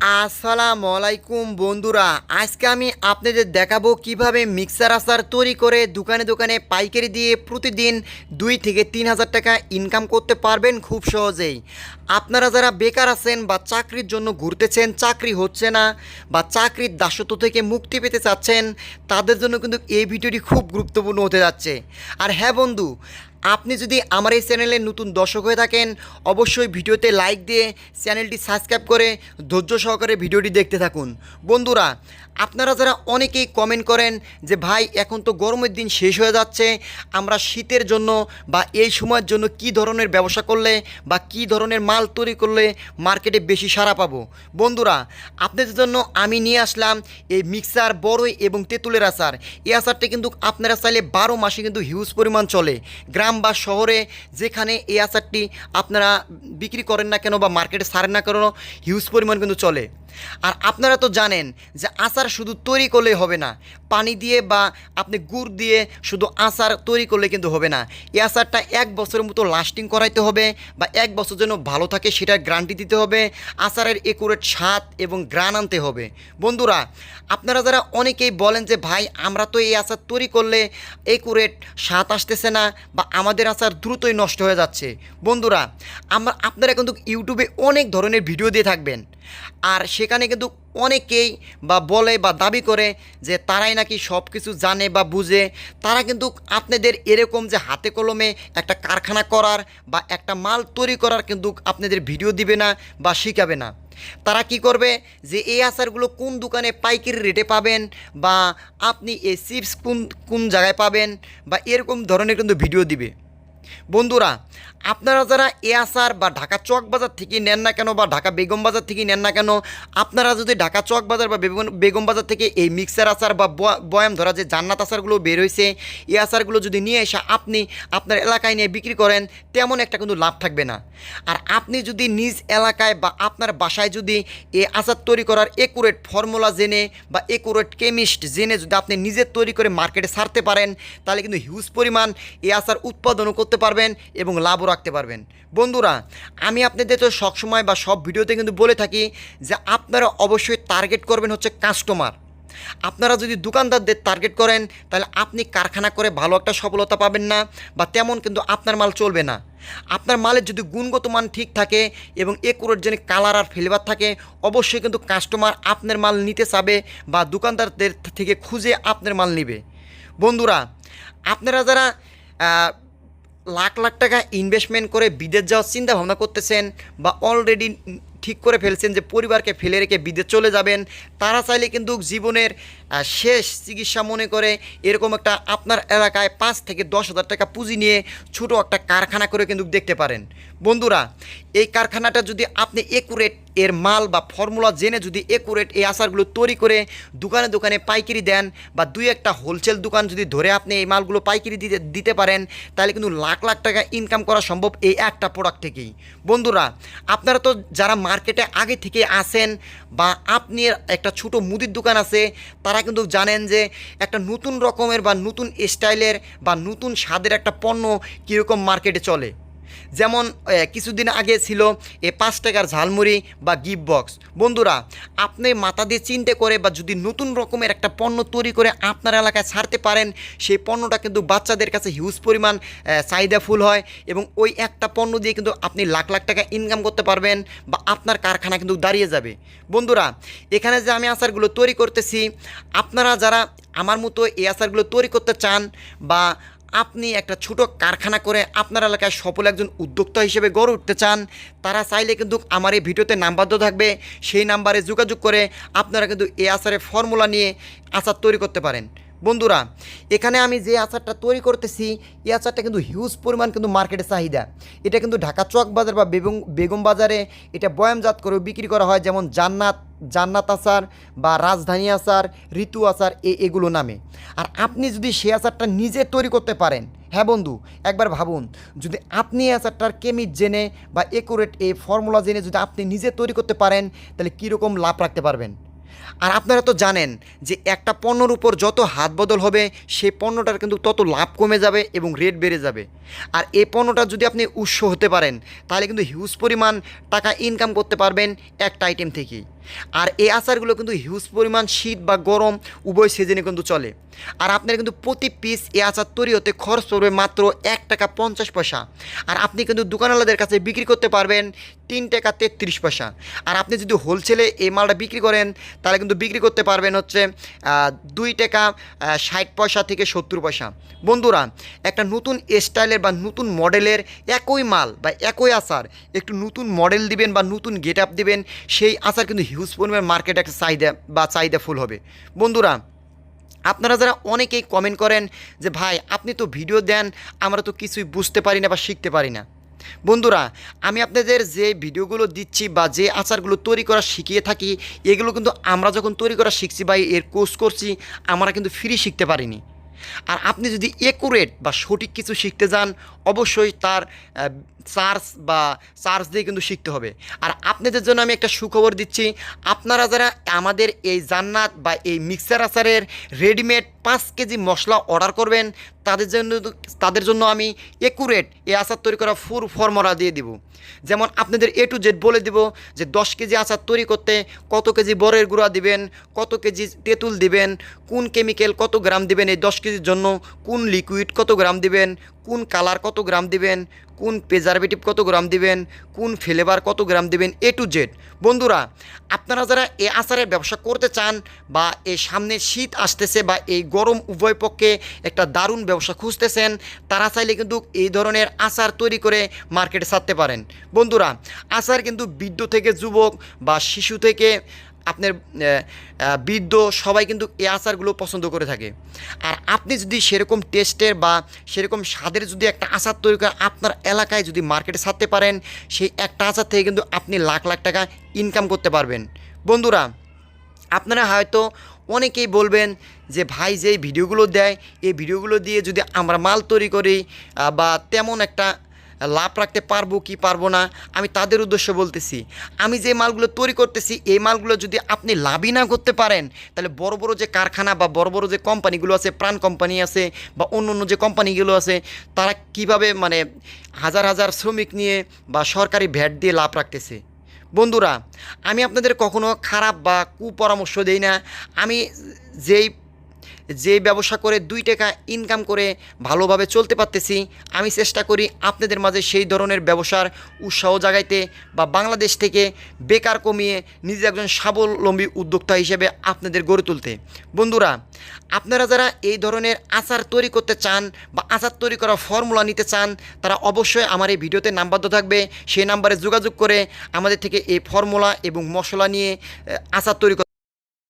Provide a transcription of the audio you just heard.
আসসালামু আলাইকুম বন্ধুরা, আজকে আমি আপনাদের দেখাবো কীভাবে মিক্সার আচার তৈরি করে দোকানে দোকানে পাইকারি দিয়ে প্রতিদিন দুই থেকে তিন হাজার টাকা ইনকাম করতে পারবেন খুব সহজেই। আপনারা যারা বেকার আছেন বা চাকরির জন্য ঘুরতেছেন, চাকরি হচ্ছে না বা চাকরির দাসত্ব থেকে মুক্তি পেতে চাচ্ছেন, তাদের জন্য কিন্তু এই ভিডিওটি খুব গুরুত্বপূর্ণ হতে যাচ্ছে। আর হ্যাঁ বন্ধু আপনি যদি আমার এই চ্যানেলে নতুন দর্শক হয়ে থাকেন, অবশ্যই ভিডিওতে লাইক দিয়ে চ্যানেলটি সাবস্ক্রাইব করে ধৈর্য সহকারে ভিডিওটি দেখতে থাকুন। বন্ধুরা, আপনারা যারা অনেকেই কমেন্ট করেন যে, ভাই, এখন তো গরমের দিন শেষ হয়ে যাচ্ছে, আমরা শীতের জন্য বা এই সময়ের জন্য কি ধরনের ব্যবসা করলে বা কি ধরনের মাল তৈরি করলে মার্কেটে বেশি সাড়া পাবো? বন্ধুরা, আপনাদের জন্য আমি নিয়ে আসলাম এই মিক্সার বড়ই এবং তেঁতুলের আচার। এই আচারটি কিন্তু আপনারা চাইলে বারো মাসে কিন্তু হিউজ পরিমাণ চলে। গ্রাম বা শহরে যেখানে এই আচারটি আপনারা বিক্রি করেন না কেন বা মার্কেটে সারেন না কেন, হিউজ পরিমাণ কিন্তু চলে। আর আপনারা তো জানেন যে আচার শুধু তৈরি করলেই হবে না। পানি দিয়ে বা আপনি গুড় দিয়ে শুধু আচার তৈরি করলে কিন্তু হবে না। এই আচারটা এক বছরের মতো লাস্টিং করাইতে হবে বা এক বছর যেন ভালো থাকে সেটার গ্যারান্টি দিতে হবে। আচারের একুরেট স্বাদ এবং গ্রান আনতে হবে। বন্ধুরা, আপনারা যারা অনেকেই বলেন যে, ভাই, আমরা তো এই আচার তৈরি করলে একুরেট স্বাদ আসতেছে না বা আমাদের আচার দ্রুতই নষ্ট হয়ে যাচ্ছে। বন্ধুরা, আমরা, আপনারা কিন্তু ইউটিউবে অনেক ধরনের ভিডিও দিয়ে থাকবেন। আর সেখানে কিন্তু অনেকেই বা বলে বা দাবি করে যে তারাই নাকি সব কিছু জানে বা বুঝে। তারা কিন্তু আপনাদের এরকম যে হাতে কলমে একটা কারখানা করার বা একটা মাল তৈরি করার কিন্তু আপনাদের ভিডিও দিবে না বা শিখাবে না। তারা কি করবে যে এই আচারগুলো কোন দোকানে পাইকারি রেটে পাবেন বা আপনি এই চিপস কোন কোন জায়গায় পাবেন বা এরকম ধরনের কিন্তু ভিডিও দিবে। বন্ধুরা, আপনারা যারা এ আসার বা ঢাকা চক বাজার থেকে নেন না কেন বা ঢাকা বেগম বাজার থেকে নেন না কেন, আপনারা যদি ঢাকা চক বাজার বা বেগম- বাজার থেকে এই মিক্সার আচার বা বয়াম ধরা যে জান্নাত আচারগুলো বের হয়েছে এই আচারগুলো যদি নিয়ে এসে আপনি আপনার এলাকায় নিয়ে বিক্রি করেন, তেমন একটা কিন্তু লাভ থাকবে না। আর আপনি যদি নিজ এলাকায় বা আপনার বাসায় যদি এই আচার তৈরি করার একুরেট ফর্মুলা জেনে বা একুরেট কেমিস্ট জেনে যদি আপনি নিজে তৈরি করে মার্কেটে ছাড়তে পারেন, তাহলে কিন্তু হিউজ পরিমাণ এই আচার উৎপাদনও করতে পারবেন এবং লাভও রাখতে পারবেন। বন্ধুরা, আমি আপনাদের তো সবসময় বা সব ভিডিওতে কিন্তু বলে থাকি যে আপনারা অবশ্যই টার্গেট করবেন হচ্ছে কাস্টমার। আপনারা যদি দোকানদারদের টার্গেট করেন, তাহলে আপনি কারখানা করে ভালো একটা সফলতা পাবেন না বা তেমন কিন্তু আপনার মাল চলবে না। আপনার মালের যদি গুণগত মান ঠিক থাকে এবং একুরের যেন কালার আর ফ্লেভার থাকে, অবশ্যই কিন্তু কাস্টমার আপনার মাল নিতে চাবে বা দোকানদারদের থেকে খুঁজে আপনার মাল নেবে। বন্ধুরা, আপনারা যারা লাখ লাখ টাকা ইনভেস্টমেন্ট করে বিদেশ যাওয়ার চিন্তা ভাবনা করতেছেন বা অলরেডি ঠিক করে ফেলছেন যে পরিবারকে ফেলে রেখে বিদেশ চলে যাবেন, তারা চাইলে কিন্তু জীবনের শেষ চিকিৎসা মনে করে এরকম একটা আপনার এলাকায় পাঁচ থেকে দশ হাজার টাকা পুঁজি নিয়ে ছোটো একটা কারখানা করে কিন্তু দেখতে পারেন। বন্ধুরা, এই কারখানাটা যদি আপনি একুরেট এর মাল বা ফর্মুলা জেনে যদি একুরেট এই আচারগুলো তৈরি করে দোকানে দোকানে পাইকারি দেন বা দুই একটা হোলসেল দোকান যদি ধরে আপনি এই মালগুলো পাইকারি দিতে দিতে পারেন, তাহলে কিন্তু লাখ লাখ টাকা ইনকাম করা সম্ভব এই একটা প্রোডাক্ট থেকেই। বন্ধুরা, আপনারা তো যারা মার্কেটে আগে থেকে আসেন বা আপনি একটা ছোট মুদির দোকান আছে, তারা কিন্তু জানেন যে একটা নতুন রকমের বা নতুন স্টাইলের বা নতুন স্বাদের একটা পণ্য কীরকম মার্কেটে চলে। যেমন কিছুদিন আগে ছিল এ পাঁচ টাকার ঝালমুড়ি বা গিফট বক্স। বন্ধুরা, আপনি মাথা দিয়ে চিন্তা করে বা যদি নতুন রকমের একটা পণ্য তৈরি করে আপনার এলাকায় ছাড়তে পারেন, সেই পণ্যটা কিন্তু বাচ্চাদের কাছে হিউজ পরিমাণ চাহিদা ফুল হয় এবং ওই একটা পণ্য দিয়ে কিন্তু আপনি লাখ লাখ টাকা ইনকাম করতে পারবেন বা আপনার কারখানা কিন্তু দাঁড়িয়ে যাবে। বন্ধুরা, এখানে যে আমি আচারগুলো তৈরি করতেছি, আপনারা যারা আমার মতো এই আচারগুলো তৈরি করতে চান বা আপনি একটা ছোট কারখানা করে আপনার এলাকায় সফল একজন উদ্যোক্তা হিসেবে গড়ে উঠতে চান, তারা চাইলে কিন্তু আমার এই ভিডিওতে নাম্বার দেওয়া থাকবে। সেই নাম্বারে যোগাযোগ করে আপনারা কিন্তু এ আচারের ফর্মুলা নিয়ে আচার তৈরি করতে পারেন। বন্ধুরা, এখানে আমি যে আচারটা তৈরি করতেছি, এই আচারটা কিন্তু হিউজ পরিমাণ কিন্তু মার্কেটে চাহিদা। এটা কিন্তু ঢাকা চক বাজার বা বেগম বেগম বাজারে এটা বয়ামজাত করে বিক্রি করা হয়, যেমন জান্নাত জান্নাত আচার বা রাজধানী আচার, ঋতু আচার, এ, এগুলো নামে। আর আপনি যদি সে আচারটা নিজে তৈরি করতে পারেন হ্যাঁ বন্ধু, একবার ভাবুন, যদি আপনি আচারটার কেমিট জেনে বা একুরেট এই ফর্মুলা জেনে যদি আপনি নিজে তৈরি করতে পারেন, তাহলে কীরকম লাভ রাখতে পারবেন? আর আপনারা তো জানেন যে একটা পণ্যর উপর যত হাত বদল হবে, সেই পণ্যটার কিন্তু তত লাভ কমে যাবে এবং রেট বেড়ে যাবে। আর এই পণ্যটা যদি আপনি উৎস হতে পারেন, তাহলে কিন্তু হিউজ পরিমাণ টাকা ইনকাম করতে পারবেন একটা আইটেম থেকেই। আর এই আচারগুলো কিন্তু হিউজ পরিমাণ শীত বা গরম, উভয় সিজনে কিন্তু চলে। আর আপনার কিন্তু প্রতি পিস এই আচার তৈরি হতে খরচ পড়বে মাত্র এক টাকা পঞ্চাশ পয়সা। আর আপনি কিন্তু দোকানওয়ালাদের কাছে বিক্রি করতে পারবেন তিন টাকা তেত্রিশ পয়সা। আর আপনি যদি হোলসেলে এই মালটা বিক্রি করেন, তাহলে কিন্তু বিক্রি করতে পারবেন হচ্ছে দুই টাকা ষাট পয়সা থেকে সত্তর পয়সা। বন্ধুরা, একটা নতুন স্টাইলের বা নতুন মডেলের একই মাল বা একই আচার, একটু নতুন মডেল দিবেন বা নতুন গেট আপ দিবেন, সেই আচার কিন্তু হিউজ পরিমাণ মার্কেটে একটা চাহিদা বা চাহিদা ফুল হবে। বন্ধুরা, আপনারা যারা অনেকেই কমেন্ট করেন যে, ভাই, আপনি তো ভিডিও দেন, আমরা তো কিছুই বুঝতে পারি না বা শিখতে পারি না। বন্ধুরা, আমি আপনাদের যে ভিডিওগুলো দিচ্ছি বা যে আচারগুলো তৈরি করা শিখিয়ে থাকি, এগুলো কিন্তু আমরা যখন তৈরি করা শিখছি বা এর কোর্স করছি, আমরা কিন্তু ফ্রি শিখতে পারিনি। আর আপনি যদি একুরেট বা সঠিক কিছু শিখতে যান, অবশ্যই তার চার্জ বা চার্জ দিয়ে কিন্তু শিখতে হবে। আর আপনাদের জন্য আমি একটা সুখবর দিচ্ছি, আপনারা যারা আমাদের এই জান্নাত বা এই মিক্সার আচারের রেডিমেড পাঁচ কেজি মশলা অর্ডার করবেন তাদের জন্য তাদের জন্য আমি একুরেট এই আচার তৈরি করা ফুল ফর্মুলা দিয়ে দিব। যেমন আপনাদের এ টু জেড বলে দিব যে দশ কেজি আচার তৈরি করতে কত কেজি বরের গুঁড়া দিবেন, কত কেজি তেঁতুল দিবেন, কোন কেমিক্যাল কত গ্রাম দিবেন এই দশ কেজির জন্য, কোন লিকুইড কত গ্রাম দিবেন কোন কালার কত গ্রাম দিবেন, কোন প্রেজারভেটিভ কত গ্রাম দিবেন, কোন ফ্লেভার কত গ্রাম দিবেন এ টু জেড বন্ধুরা, আপনারা যারা এ আচারের ব্যবসা করতে চান বা এই সামনে শীত আসতেছে বা এই গরম উভয় পক্ষে একটা দারুণ ব্যবসা খুঁজতেছেন, তারা চাইলে কিন্তু এই ধরনের আচার তৈরি করে মার্কেটে ছাড়তে পারেন। বন্ধুরা, আচার কিন্তু বৃদ্ধ থেকে যুবক বা শিশু থেকে আপনার বৃদ্ধ সবাই কিন্তু এই আচারগুলো পছন্দ করে থাকে। আর আপনি যদি সেরকম টেস্টের বা সেরকম স্বাদের যদি একটা আচার তৈরি করে আপনার এলাকায় যদি মার্কেটে ছাড়তে পারেন, সেই একটা আচার থেকে কিন্তু আপনি লাখ লাখ টাকা ইনকাম করতে পারবেন। বন্ধুরা, আপনারা হয়তো অনেকেই বলবেন যে, ভাই যেই ভিডিওগুলো দেয়, এই ভিডিওগুলো দিয়ে যদি আমরা মাল তৈরি করি বা তেমন একটা লাভ রাখতে পারব কি পারব না, আমি তাদের উদ্দেশ্যে বলতেছি। আমি যে মালগুলো তৈরি করতেছি, এই মালগুলো যদি আপনি লাভই না করতে পারেন, তাহলে বড় বড় যে কারখানা বা বড় বড় যে কোম্পানিগুলো আছে, প্রাণ কোম্পানি আছে বা অন্য অন্য যে কোম্পানিগুলো আছে, তারা কীভাবে মানে হাজার হাজার শ্রমিক নিয়ে বা সরকারি ভ্যাট দিয়ে লাভ রাখতেছে। বন্ধুরা, আমি আপনাদের কখনো খারাপ বা কুপরামর্শ দেই না। আমি যেই যে ব্যবসা করে দুই টাকা ইনকাম করে ভালোভাবে চলতে পারতেছি, আমি চেষ্টা করি আপনাদের মাঝে সেই ধরনের ব্যবসার উৎসাহ জাগাইতে বা বাংলাদেশ থেকে বেকার কমিয়ে নিজে একজন স্বাবলম্বী উদ্যোক্তা হিসেবে আপনাদের গড়ে তুলতে। বন্ধুরা, আপনারা যারা এই ধরনের আচার তৈরি করতে চান বা আচার তৈরি করা ফর্মুলা নিতে চান, তারা অবশ্যই আমার এই ভিডিওতে নাম্বার থাকবে। সেই নাম্বারে যোগাযোগ করে আমাদের থেকে এই ফর্মুলা এবং মশলা নিয়ে আচার তৈরি